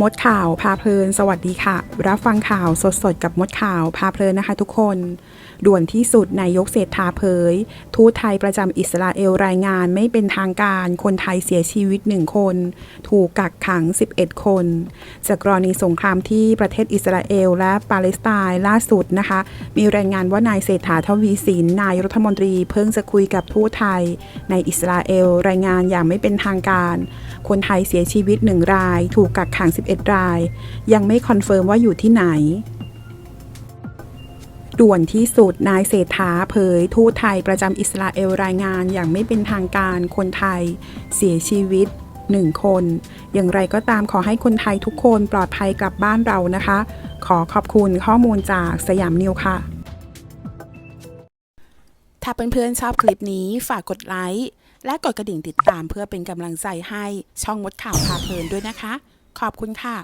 มดข่าวพาเพลิน สวัสดีค่ะ รับฟังข่าวสดๆ กับมดข่าวพาเพลินนะคะทุกคน ด่วนที่สุดนายกเศรษฐาเผย ทูตไทยประจำอิสราเอลรายงานไม่เป็นทางการคนไทยเสียชีวิตหนึ่งคน ถูกกักขัง 11 คน จากกรณีสงครามที่ประเทศอิสราเอลและปาเลสไตน์ล่าสุดนะคะ มีรายงานว่านายเศรษฐาทวีสินนายรัฐมนตรีเพิ่งจะคุยกับทูตไทย ในอิสราเอลรายงานอย่างไม่เป็นทางการ คนไทยเสียชีวิตหนึ่งราย ถูกกักขัง11ราย ยังไม่คอนเฟิร์มว่าอยู่ที่ไหน ด่วนที่สุดนายเศรษฐาเผย ทูตไทยประจำอิสราเอลรายงานอย่างไม่เป็นทางการคนไทย เสียชีวิตหนึ่งคน อย่างไรก็ตามขอให้คนไทยทุกคนปลอดภัยกลับบ้านเรานะคะ ขอขอบคุณข้อมูลจากสยามนิวค่ะ ถ้าเพื่อนๆชอบคลิปนี้ฝากกดไลค์และกดกระดิ่งติดตามเพื่อเป็นกำลังใจให้ช่องมดข่าวพาเพลินด้วยนะคะ ขอบคุณค่ะ